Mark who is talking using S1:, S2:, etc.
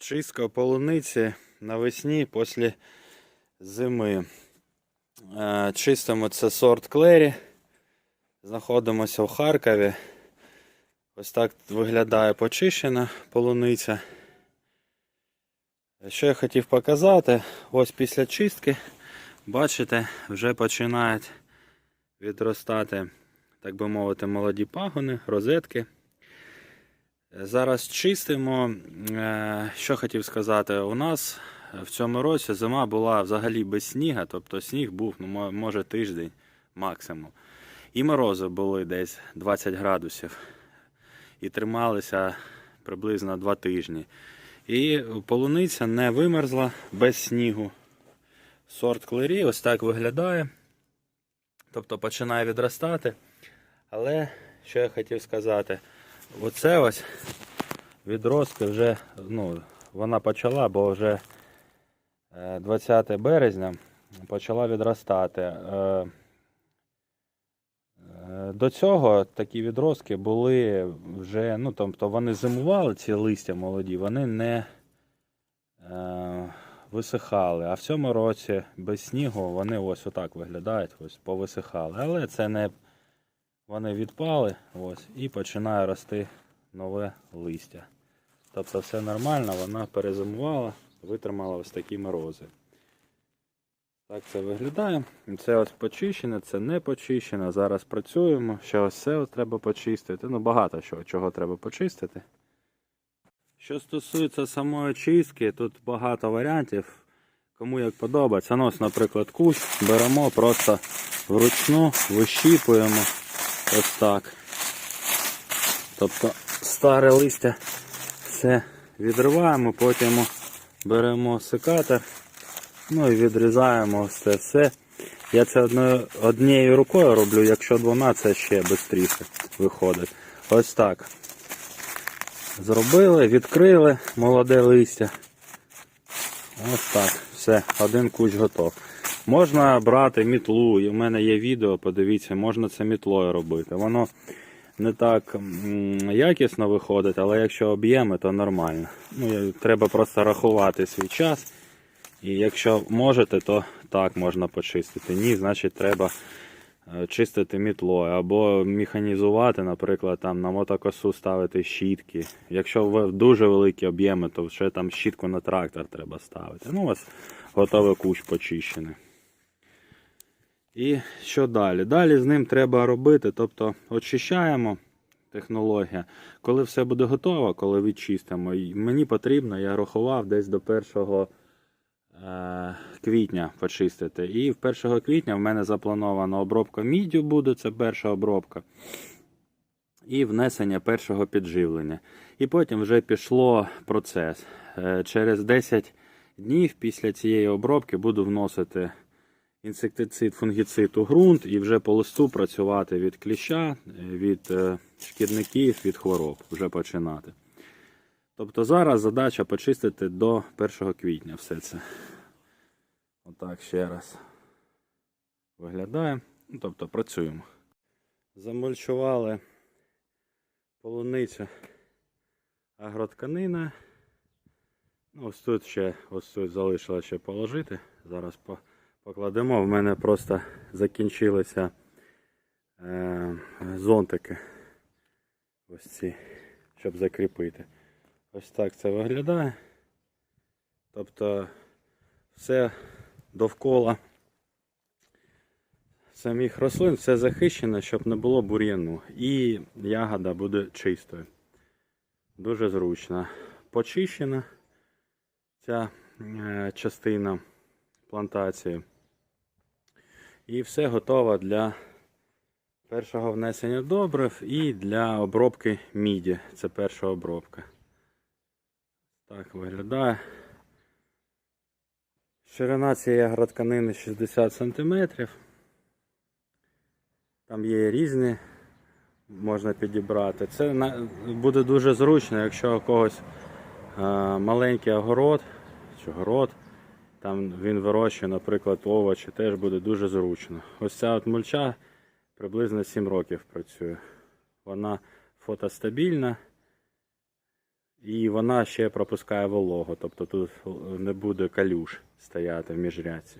S1: Чистка полуниці навесні після зими. Е, Чистимо це сорт Клері. Знаходимося в Харкові. Ось так виглядає почищена полуниця. Що я хотів показати, ось після чистки, бачите, вже починають відростати, так би мовити, молоді пагони, розетки. Зараз чистимо. Е, Що хотів сказати, у нас в цьому році зима була взагалі без сніга, тобто сніг був, ну, може, тиждень максимум. І морози були десь 20 градусів. І трималися приблизно 2 тижні. І полуниця не вимерзла без снігу. Сорт клері ось так виглядає. Тобто починає відростати. Але що я хотів сказати, оце ось відростки вже, ну, вона почала, бо вже е, 20 березня почала відростати. Е, е, До цього такі відростки були вже, ну тобто вони зимували, ці листя молоді, вони не е, висихали. А в цьому році без снігу вони ось отак виглядають, ось повисихали. Але це не вони відпали ось, і починає рости нове листя. Тобто все нормально, вона перезимувала, витримала ось такі морози. Так це виглядає. Це ось почищене, це не почищене. Зараз працюємо. Ще ось це ось треба почистити. Ну, багато чого, чого треба почистити. Що стосується самої чистки, тут багато варіантів. Кому як подобається. Ну, ось, наприклад, кущ беремо просто вручну, вищіпуємо ось так. Тобто старе листя все відриваємо, потім беремо секатор, ну і відрізаємо це все. Я це одною, однією рукою роблю, якщо двома, це ще швидше виходить. Ось так. Зробили, відкрили молоде листя. Ось так. Все, один кущ готов. Можна брати мітлу, і в мене є відео, подивіться, можна це мітлою робити. Воно не так якісно виходить, але якщо об'єми, то нормально. Ну, треба просто рахувати свій час. І якщо можете, то так можна почистити. Ні, значить треба е, чистити мітлою або механізувати, наприклад, там на мотокосу ставити щітки. Якщо ви дуже великі об'єми, то ще там щітку на трактор треба ставити. Ну, у вас готовий кущ почищений. І що далі? Далі з ним треба робити, тобто очищаємо технологія. Коли все буде готово, коли відчистимо, мені потрібно, я рахував десь до 1 е, квітня почистити. І в 1 квітня в мене запланована обробка міддю буде, це перша обробка. І внесення першого підживлення. І потім вже пішло процес. Е, Через 10 днів після цієї обробки буду вносити інсектицид, фунгіцид у ґрунт і вже по листу працювати від кліща, е, від е, шкідників, від хвороб, вже починати. Тобто зараз задача почистити до 1 квітня все це. Отак ще раз виглядає. Ну, тобто працюємо. Замульчували полуницю агротканина. Ну, ось тут ще ось тут залишилося ще положити. Зараз по, покладемо. В мене просто закінчилися е, зонтики. Ось ці, щоб закріпити. Ось так це виглядає. Тобто все довкола самих рослин все захищено, щоб не було бур'яну. І ягода буде чистою. Дуже зручно. Почищена ця е, частина плантації. І все готово для першого внесення добрив і для обробки міді. Це перша обробка. Так виглядає. Ширина цієї агротканини 60 см. Там є різні, можна підібрати. Це буде дуже зручно, якщо у когось е, маленький огород чи город, там він вирощує, наприклад, овочі, теж буде дуже зручно. Ось ця от мульча приблизно 7 років працює. Вона фотостабільна І вона ще пропускає вологу, тобто тут не буде калюш стояти в міжрядці.